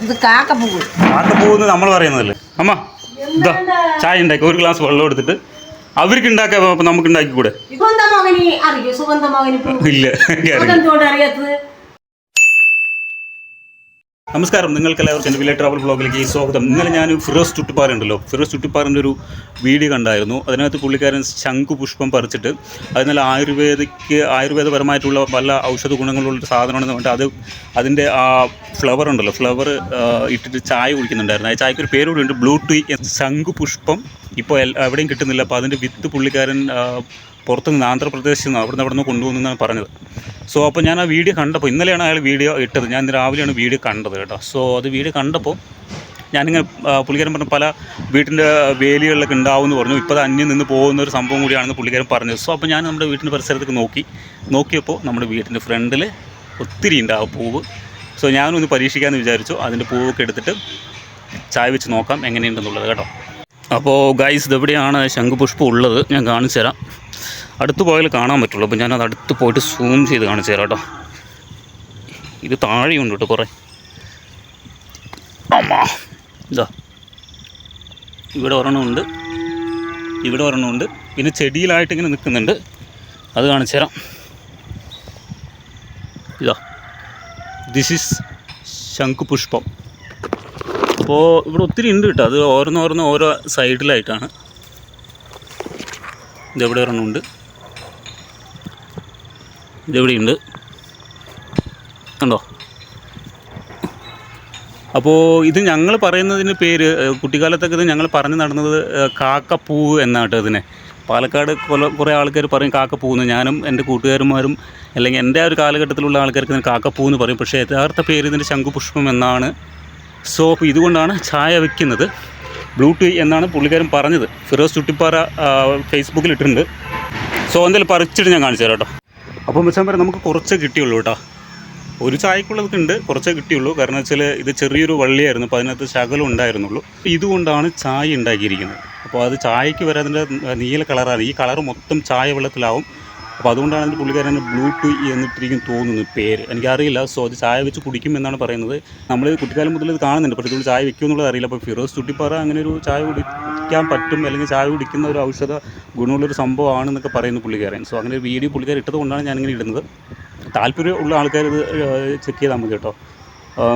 ഇത് കാക്കപ്പൂവ് കാക്കപ്പൂന്ന് നമ്മൾ പറയുന്നതല്ലേ? അമ്മ ഇതാ ചായ ഉണ്ടാക്കി ഒരു ഗ്ലാസ് വെള്ളം എടുത്തിട്ട് അവർക്ക് ഉണ്ടാക്കാൻ നമുക്ക് ഉണ്ടാക്കി കൂടെ ഇല്ല നമസ്കാരം. നിങ്ങൾക്ക് എല്ലാവർക്കും എന്റെ വില്ലേജ് ട്രാവൽ ബ്ലോഗിലേക്ക് സ്വാഗതം. ഇന്നലെ ഞാൻ ഫിറോസ് ചുട്ടിപ്പാറുണ്ടല്ലോ. ഫിറോസ് ചുട്ടിപ്പാറിന്റെ ഒരു വീഡിയോ കണ്ടായിരുന്നു. അതിനകത്ത് പുള്ളിക്കാരൻ ശംഖു പുഷ്പം പറിച്ചിട്ട് അത് ആയുർവേദയ്ക്ക് ആയുർവേദപരമായിട്ടുള്ള പല ഔഷധ ഗുണങ്ങളുള്ള സാധനമാണെന്ന് പറഞ്ഞിട്ട് അത് അതിന്റെ ആ ഫ്ലവർ ഉണ്ടല്ലോ. ഫ്ലവർ ഇട്ടിട്ട് ചായ കുടിക്കുന്നുണ്ടായിരുന്നു. ആ ചായക്ക് ഒരു പേര് കൂടി ഉണ്ട്. ബ്ലൂ ടീ ശംഖു പുഷ്പം. ഇപ്പോൾ എവിടെയും കിട്ടുന്നില്ല. അപ്പോൾ അതിന്റെ വിത്ത് പുള്ളിക്കാരൻ ആ, പുറത്തുനിന്ന് ആന്ധ്രാപ്രദേശിൽ നിന്ന് അവിടെ നിന്ന് അവിടെ നിന്ന് കൊണ്ടുവന്നെന്നാണ് പറഞ്ഞത്. സോ അപ്പോൾ ഞാൻ ആ വീഡിയോ കണ്ടപ്പോൾ ഇന്നലെയാണ് അയാൾ വീഡിയോ ഇട്ടത്. ഞാൻ ഇന്ന് രാവിലെയാണ് വീഡിയോ കണ്ടത് കേട്ടോ. സോ അത് വീഡിയോ കണ്ടപ്പോൾ ഞാനിങ്ങനെ പുള്ളിക്കാരൻ പറഞ്ഞു പല വീട്ടിന്റെ വേലികളിലൊക്കെ ഉണ്ടാവുമെന്ന് പറഞ്ഞു. ഇപ്പോൾ അത് അന്യം നിന്ന് പോകുന്ന ഒരു സംഭവം കൂടിയാണെന്ന് പുള്ളിക്കാരൻ പറഞ്ഞത് സോ അപ്പോൾ ഞാൻ നമ്മുടെ വീട്ടിന്റെ പരിസരത്തേക്ക് നോക്കി. നോക്കിയപ്പോൾ നമ്മുടെ വീട്ടിന്റെ ഫ്രണ്ടിൽ ഒത്തിരി ഉണ്ട് ആ പൂവ്. സോ ഞാനൊന്ന് പരീക്ഷിക്കാമെന്ന് വിചാരിച്ചു. അതിന്റെ പൂവൊക്കെ എടുത്തിട്ട് ചായ വെച്ച് നോക്കാം എങ്ങനെയുണ്ടെന്നുള്ളത് കേട്ടോ. അപ്പോൾ ഗൈസ് ഇതെവിടെയാണ് ശംഖുപുഷ്പം ഉള്ളത്? ഞാൻ കാണിച്ചു തരാം. അടുത്ത് പോയാൽ കാണാൻ പറ്റുള്ളൂ. അപ്പോൾ ഞാനത് അടുത്ത് പോയിട്ട് സൂം ചെയ്ത് കാണിച്ചു തരാം കേട്ടോ. ഇത് താഴെയുണ്ട് കേട്ടോ കുറേ. അമ്മാ. ഇതാ. ഇവിടെ ഒരെണ്ണമുണ്ട് ഇവിടെ ഒരെണ്ണമുണ്ട് പിന്നെ ചെടിയിലായിട്ട് ഇങ്ങനെ നിൽക്കുന്നുണ്ട്. അത് കാണിച്ചു തരാം. ഇതാ. ദിസ് ഇസ് ശംഖുപുഷ്പം. അപ്പോൾ ഇവിടെ ഒത്തിരി ഉണ്ട് കേട്ടോ. അത് ഓരോന്നോരോന്ന് ഓരോ സൈഡിലായിട്ടാണ്. ഇതെവിടെ ഒരെണ്ണമുണ്ട് ഇതെവിടെയുണ്ട് കണ്ടോ? അപ്പോൾ ഇത് ഞങ്ങൾ പറയുന്നതിന് പേര് കുട്ടിക്കാലത്തൊക്കെ ഇത് ഞങ്ങൾ പറഞ്ഞു നടന്നത് കാക്കപ്പൂ കാക്കപ്പൂവ് എന്നാട്ടോ ഇതിനെ. പാലക്കാട് കൊല കുറേ ആൾക്കാർ പറയും കാക്കപ്പൂന്ന് ഞാനും എന്റെ കൂട്ടുകാരന്മാരും അല്ലെങ്കിൽ എന്റെ ആ ഒരു കാലഘട്ടത്തിലുള്ള ആൾക്കാർക്ക് ഇതിന് കാക്കപ്പൂ എന്ന് പറയും. പക്ഷേ യഥാർത്ഥ പേര് ഇതിന്റെ ശംഖുപുഷ്പം എന്നാണ് സോ അപ്പോൾ ഇതുകൊണ്ടാണ് ചായ വയ്ക്കുന്നത് ബ്ലൂ ടീ എന്നാണ് പുള്ളിക്കാരൻ പറഞ്ഞത്. ഫിറോസ് ചുട്ടിപ്പാറ ഫേസ്ബുക്കിൽ ഇട്ടിട്ടുണ്ട് സോ എന്തായാലും പറിച്ചിട്ട് ഞാൻ കാണിച്ചു തരാം കേട്ടോ. അപ്പോൾ വെച്ചാൽ നമുക്ക് കുറച്ചേ കിട്ടിയുള്ളൂ കേട്ടോ. ഒരു ചായക്കുള്ളതൊക്കെ ഉണ്ട് കുറച്ചേ കിട്ടിയുള്ളൂ. കാരണം വെച്ചാൽ ഇത് ചെറിയൊരു വള്ളിയായിരുന്നു അപ്പോൾ അതിനകത്ത് ശകലം ഉണ്ടായിരുന്നുള്ളൂ. ഇതുകൊണ്ടാണ് ചായ ഉണ്ടാക്കിയിരിക്കുന്നത്. അപ്പോൾ അത് ചായയ്ക്ക് വരെ അതിന്റെ നീല കളറാണ്. ഈ കളർ മൊത്തം ചായ വെള്ളത്തിലാവും. അപ്പോൾ അതുകൊണ്ടാണ് അതിന്റെ പുള്ളിക്കാരൻ ബ്ലൂ ടീ എന്നിട്ടിരിക്കും തോന്നുന്നു പേര്. എനിക്കറിയില്ല. സോ അത് ചായ വെച്ച് കുടിക്കും എന്നാണ് പറയുന്നത്. നമ്മൾ കുട്ടിക്കാലം മുതൽ ഇത് കാണുന്നുണ്ട്. പക്ഷേ ഇതുകൊണ്ട് ചായ വെക്കും എന്നുള്ളത് അറിയില്ല. അപ്പോൾ ഫിറോസ് ചുട്ടിപ്പാറ അങ്ങനെ ഒരു ചായ കുടിക്കാൻ പറ്റും അല്ലെങ്കിൽ ചായ കുടിക്കുന്ന ഒരു ഔഷധ ഗുണമുള്ളൊരു സംഭവമാണെന്നൊക്കെ പറയുന്നു പുള്ളിക്കാരൻ. സോ അങ്ങനെ ഒരു വീഡിയോ പുള്ളിക്കാരൻ ഇട്ടതുകൊണ്ടാണ് ഞാനിങ്ങനെ ഇടുന്നത്. താല്പര്യമുള്ള ആൾക്കാർ ഇത് ചെക്ക് ചെയ്താൽ മതി കേട്ടോ.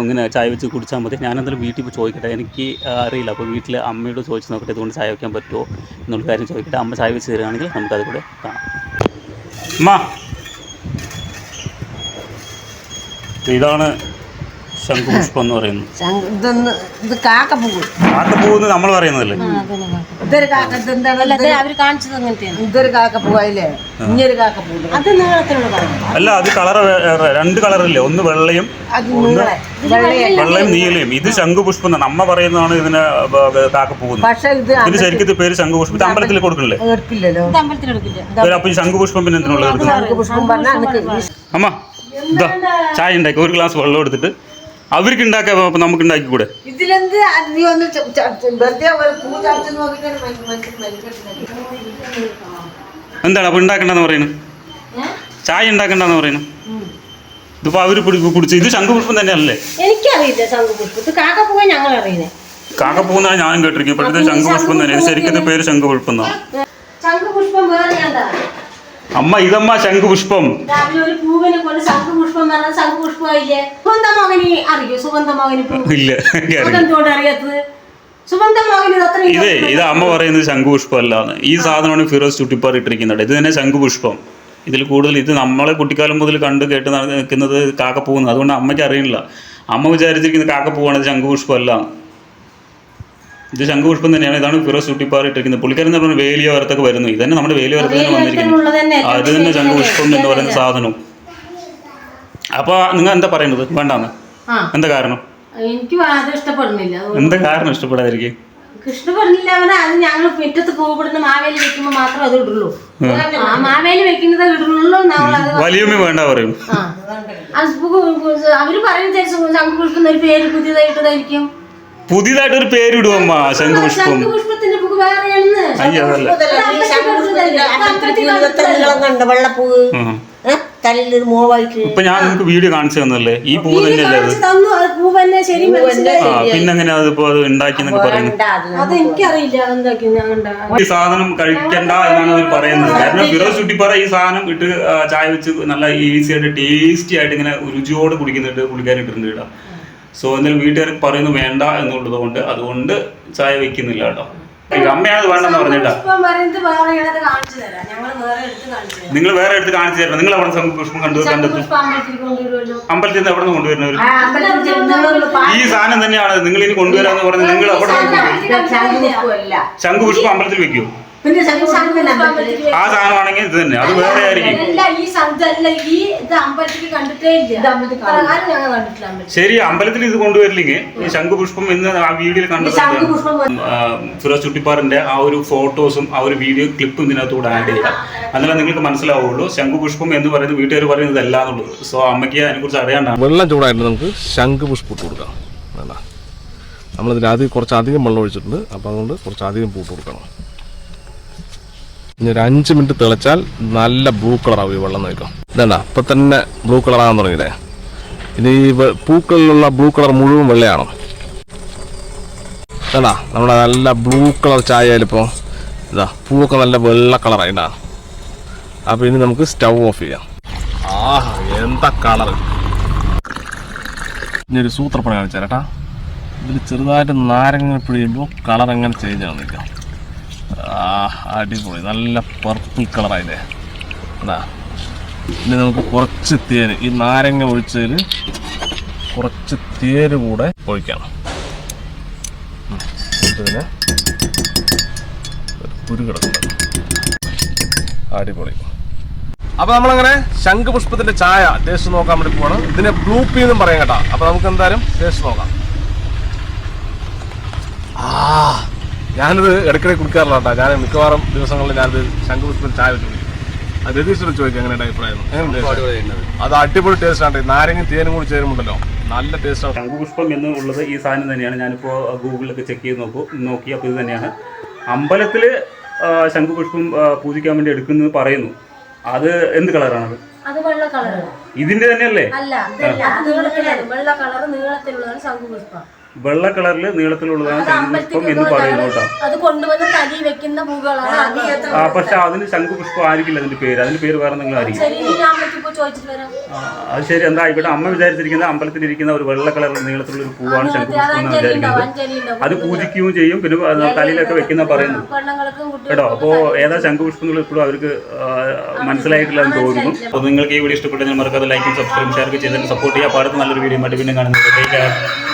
ഇങ്ങനെ ചായ വെച്ച് കുടിച്ചാൽ മതി. ഞാൻ എന്തായാലും വീട്ടിൽ പോയി ചോദിക്കട്ടെ. എനിക്ക് അറിയില്ല. അപ്പോൾ വീട്ടിൽ അമ്മയോട് ചോദിച്ച് നോക്കട്ടെ ഇതുകൊണ്ട് ചായ വയ്ക്കാൻ പറ്റുമോ എന്നുള്ള കാര്യം ചോദിക്കട്ടെ. അമ്മ ചായ വെച്ച് തരികയാണെങ്കിൽ നമുക്കത് കൂടെ കാണാം. അമ്മ ഇതാണ് ശംഖുപുഷ്പം എന്ന് പറയുന്നത്. കാക്കപ്പൂ കാക്കപ്പൂ കാക്കപ്പൂന്ന് നമ്മൾ പറയുന്നതല്ലേ? ഇതൊരു കാക്ക ഇതെന്താണ് അതെ അവർ കാണിച്ചത് അങ്ങനത്തെയാണ്. ഇതൊരു കാക്കപ്പൂവായില്ലേ ഇഞ്ഞൊരു ഇനിയൊരു അത് നീളത്തിലുള്ള പറഞ്ഞു അല്ല അത് കളർ രണ്ട് കളറില്ലേ? ഒന്ന് വെള്ളയും അത് നിങ്ങളെ. വെള്ളയും നീലയും. ഇത് ശംഖുപുഷ്പം നമ്മ അമ്മ പറയുന്നതാണ് ഇതിന് കാക്കപ്പൂന്ന് പക്ഷെ ഇത് ശരിക്കും ഇത് പേര് ശംഖുപുഷ്പം. ഇത് അമ്പലത്തിൽ കൊടുക്കണില്ലേ? എടുക്കില്ലല്ലോ. ഇവർ അപ്പൊ ഈ ശംഖുപുഷ്പം പിന്നെ എന്തിനുള്ളത് അമ്മ ഇതാ? ചായ ഉണ്ടാക്കി. ഒരു ഗ്ലാസ് വെള്ളം എടുത്തിട്ട് അവർക്ക് ഉണ്ടാക്കാൻ നമുക്ക് ഉണ്ടാക്കിക്കൂടെ? ഇതിലെന്ത് നീ ഒന്ന് വെറുതെ. എന്താണ് അപ്പൊ ഉണ്ടാക്കണ്ടെന്ന് പറയുന്നത്? ചായ ഉണ്ടാക്കണ്ടെന്ന് പറയുന്നത്? ഇതിപ്പോ അവർ കുടിച്ച് ഇത് ശംഖുപുഷ്പം തന്നെയല്ലേ? എനിക്കറിയില്ല ശംഖുപുഷ്പം. ഇത് കാക്കപ്പൂവ ഞങ്ങൾ അറിയുന്നേ കാക്കപ്പൂന്നാണ് ഞാനും കേട്ടിരിക്കുന്നത്. പക്ഷേ ശംഖുപുഷ്പം തന്നെ ശരിക്കും പേര് ശംഖുപുഷ്പം എന്നാണ് ശംഖുപുഷ്പം വേറെ അമ്മ ഇതമ്മ ശംഖുപുഷ്പം. ഇത് ഇതേ അമ്മ പറയുന്നത് ശംഖുപുഷ്പം അല്ലാന്ന് ഈ സാധനമാണ് ഫിറോസ് ചുട്ടിപ്പാർ ഇട്ടിരിക്കുന്നത്. ഇത് തന്നെ ശംഖുപുഷ്പം. ഇതിൽ കൂടുതൽ ഇത് നമ്മളെ കുട്ടിക്കാലം മുതൽ കണ്ട് കേട്ട് നിൽക്കുന്നത് കാക്കപ്പൂന്ന്. അതുകൊണ്ട് അമ്മയ്ക്ക് അറിയില്ല. അമ്മ വിചാരിച്ചിരിക്കുന്ന കാക്കപ്പൂവാണ് ശംഖുപുഷ്പം അല്ല ഇത് ശംഖുപുഷ്പം തന്നെയാണ്. ഇതാണ് ഫിറോസ് ചുട്ടിപ്പാറിട്ടിരിക്കുന്നത്. പുള്ളിക്കാരൻ എന്ന് പറഞ്ഞാൽ വേലിയ വരത്തൊക്കെ വരുന്നു. ഇത് തന്നെ നമ്മുടെ വേലിയ വരത്തന്നെ തന്നെ വന്നിരിക്കുന്നത് അത് തന്നെ ശംഖുപുഷ്പം എന്ന് പറയുന്ന സാധനം അപ്പോൾ നിങ്ങൾ എന്താ പറയുന്നത്? വേണ്ടാന്ന്. എന്താ കാരണം? എനിക്ക് അത് ഇഷ്ടപ്പെടുന്നില്ല. എന്താ കാരണം ഇഷ്ടപ്പെടാതിരിക്കും? ഇഷ്ടപ്പെടുന്നില്ല. അവനെ അത് ഞങ്ങൾ മുറ്റത്ത് പൂവിടുന്ന മാവേലി വെക്കുമ്പോ മാത്രം അത് ഇടുള്ളൂ. ആ. മാവേലി വെക്കുന്നത് ഇടുള്ളൂ നമ്മളത് വലിയമ്മ വേണ്ട പറയും. ആ. അത് പു- പു- അവർ പറയുന്ന ശംഖുപുഷ്പം ഒരു പേര് പുതിയതായിട്ടതായിരിക്കും പുതിയതായിട്ട് ഒരു പേര് ഇടുവമ്മ ശംഖുപുഷ്പം അയ്യോ അതല്ല. വെള്ളപ്പൂവ്? തലയിലൊരു മോവായിട്ട്. ഇപ്പൊ ഞാൻ നിങ്ങൾക്ക് വീഡിയോ കാണിച്ചു തന്നല്ലേ ഈ പൂ തന്നെയല്ലേ അത്? കാണിച്ച് തന്നു. അത് പൂ തന്നെ ശരി മനസ്സിലായി. ആ പിന്നെങ്ങനെ അതിപ്പോ അത് ഉണ്ടാക്കി എന്നൊക്കെ പറയുന്നത് അത് അത് എനിക്കറിയില്ല അതെന്താക്കി ഞാൻ ഉണ്ടാ ഈ സാധനം കഴിക്കണ്ട എന്നാണ് അവർ പറയുന്നത്. കാരണം ഫിറോസ് ചുട്ടിപ്പാറ ഈ സാധനം ഇട്ട് ചായ വെച്ച് നല്ല ഈസി ആയിട്ട് ടേസ്റ്റി ആയിട്ട് ഇങ്ങനെ രുചിയോട് കുടിക്കുന്നുണ്ട് പുള്ളിക്കാരൻ ഇട്ടിട്ടുണ്ട് കേട്ടോ. സോ എന്നാലും വീട്ടുകാർക്ക് പറയുന്നത് വേണ്ട എന്നുള്ളത് കൊണ്ട് അതുകൊണ്ട് ചായ വെക്കുന്നില്ല കേട്ടോ. അമ്മയാണ് വേണ്ടെന്ന് പറഞ്ഞിട്ടാ. നിങ്ങൾ വേറെ എടുത്ത് കാണിച്ചു തരണം. നിങ്ങൾ അവിടെ ശംഖു പുഷ്പം കണ്ടു കണ്ടെത്തി അമ്പലത്തിൽ നിന്ന് എവിടെ നിന്ന് കൊണ്ടുവരുന്നവർ ഈ സാധനം തന്നെയാണ്. നിങ്ങൾ ഇനി കൊണ്ടുവരാന്ന് പറഞ്ഞ് നിങ്ങൾ അവിടെ ശംഖുപുഷ്പം. അമ്പലത്തിൽ വെക്കൂ. പിന്നെ ആ സാധനമാണെങ്കിൽ ഇത് തന്നെ. അത് വേറെ ആയിരിക്കും. ശരി അമ്പലത്തിൽ ഇത് കൊണ്ടുവരില്ലെങ്കിൽ ഈ ശംഖുപുഷ്പം ഇന്ന് ആ വീഡിയോയിൽ കണ്ടു സുരേഷ് ഫിറോസ് ചുട്ടിപ്പാറിന്റെ ആ ഒരു ഫോട്ടോസും ആ ഒരു വീഡിയോ ക്ലിപ്പും ഇതിനകത്തൂടെ ആഡ് ചെയ്യാം എന്നാലേ നിങ്ങൾക്ക് മനസ്സിലാവുള്ളൂ ശംഖുപുഷ്പം എന്ന് പറയുന്നത് വീട്ടുകാർ പറയുന്നത് അല്ല എന്നുള്ളത് സോ അമ്മയ്ക്ക് അതിനെക്കുറിച്ച് അറിയാണ്ടാണ്. വെള്ളം ചൂടായിട്ട് നമുക്ക് ശംഖുപുഷ്പം ഇട്ട് കൊടുക്കാം. വേണ്ട. കുറച്ചധികം ആദ്യം കുറച്ച് അധികം വെള്ളം ഒഴിച്ചിട്ടുണ്ട്. അപ്പോൾ അതുകൊണ്ട് കുറച്ച് അധികം പൂട്ട് കൊടുക്കണം. ഇനി ഒരു അഞ്ച് മിനിറ്റ് തിളച്ചാൽ നല്ല ബ്ലൂ കളറാവും ഈ വെള്ളം നോക്കാം. ഇതണ്ട ഇപ്പൊ തന്നെ ബ്ലൂ കളറാകാൻ തുടങ്ങിയില്ലേ? ഇനി പൂക്കളിലുള്ള ബ്ലൂ കളർ മുഴുവൻ വെള്ളയാണോ? ഇതാ നമ്മുടെ നല്ല ബ്ലൂ കളർ ചായ ആയാലിപ്പോൾ ഇതാ പൂവൊക്കെ നല്ല വെള്ള കളറായിട്ടാ അപ്പോൾ ഇനി നമുക്ക് സ്റ്റൗ ഓഫ് ചെയ്യാം. ആഹ് എന്താ കളർ ഇനി ഒരു സൂത്രപ്പണി കാണിച്ചു തരാട്ടാ ഇതിൽ ചെറുതായിട്ട് നാരങ്ങ പിഴിയുമ്പോൾ കളർ എങ്ങനെ ചേഞ്ച് ആവുന്നില്ല അടിപൊളി. നല്ല പർപ്പിൾ കളറായില്ലേ എന്നാ ഇനി നമുക്ക് കുറച്ച് തേര് ഈ നാരങ്ങ ഒഴിച്ചതിൽ കുറച്ച് തേര് കൂടെ ഒഴിക്കണം. ഇതിനെ അടിപൊളി. അപ്പൊ നമ്മളങ്ങനെ ശംഖുപുഷ്പത്തിന്റെ ചായ ടേസ്റ്റ് നോക്കാൻ വേണ്ടി പോകണം ഇതിനെ ബ്ലൂ പീ എന്നും പറയാം കേട്ടോ. അപ്പൊ നമുക്ക് എന്തായാലും ടേസ്റ്റ് നോക്കാം. ആ. ഞാനിത് ഇടയ്ക്കിടെ കുടിക്കാറില്ല കേട്ടോ. ഞാൻ മിക്കവാറും ദിവസങ്ങളിൽ ഞാനിത് ശംഖുപുഷ്പം ചായ വെച്ചു കുടിക്കും. അത് രതീശ്വരൻ ചോദിക്കും എങ്ങനെയുണ്ട് അഭിപ്രായം അത് അടിപൊളി ടേസ്റ്റ് ആണ് നാരങ്ങ തേനും കൂടി ചേരുമുണ്ടല്ലോ നല്ല ടേസ്റ്റ് ആണ്. ശംഖുപുഷ്പം എന്നുള്ളത് ഈ സാധനം തന്നെയാണ്. ഞാനിപ്പോൾ ഗൂഗിളിലൊക്കെ ചെക്ക് ചെയ്ത് നോക്കൂ നോക്കി അപ്പോൾ ഇത് തന്നെയാണ്. അമ്പലത്തിൽ ശംഖുപുഷ്പം പൂജിക്കാൻ വേണ്ടി എടുക്കുന്നത് പറയുന്നു. അത് എന്ത് കളറാണ് അത്? വെള്ള കളറാണ്. ഇതിന്റെ തന്നെയല്ലേ? അല്ല വെള്ള കളർ നീളത്തിലുള്ളതാണ് ശംഖുപുഷ്പം വെള്ള കളറിൽ നീളത്തിലുള്ളതാണ് ശംഖുപുഷ്പം എന്ന് പറയുന്നു കേട്ടോ. അത് കൊണ്ടുവന്ന് തലി വെക്കുന്ന പൂക്കളാണ്. അത് ആ പക്ഷെ അതിന് ശംഖുപുഷ്പം ആയിരിക്കില്ല അതിന്റെ പേര്. അതിന്റെ പേര് വേറെ നിങ്ങൾ ആയിരിക്കും. ശരി ഇനി ഞാൻ അമ്പലത്തിൽ പോയി ചോദിച്ചിട്ട് ആ, അത് ശരി. എന്താ ഇവിടെ അമ്മ വിചാരിച്ചിരിക്കുന്നത് അമ്പലത്തിലിരിക്കുന്ന ഒരു വെള്ള കളർ നീളത്തിലുള്ള ഒരു പൂവാണ് ശംഖുപുഷ്പം എന്ന് വിചാരിക്കുന്നത്. അത് പൂജിക്കുകയും ചെയ്യും. പിന്നെ തലയിലൊക്കെ വെക്കുന്ന പറയുന്നു. കേട്ടോ അപ്പോ അപ്പോൾ ഏതാ ശംഖുപുഷ്പങ്ങൾ ഇപ്പോഴും അവർക്ക് ആ, മനസ്സിലായിട്ടില്ല എന്ന് തോന്നുന്നു. അപ്പോൾ നിങ്ങൾക്ക് ഈ വീഡിയോ ഇഷ്ടപ്പെട്ടെങ്കിൽ മറക്കാതെ ലൈക്കും സബ്സ്ക്രൈബ് ഷെയർ ചെയ്തിട്ട് സപ്പോർട്ട് ചെയ്യുക പാടത്ത് അടുത്ത നല്ലൊരു വീഡിയോ മറ്റു പിന്നെ കാണുന്നത്.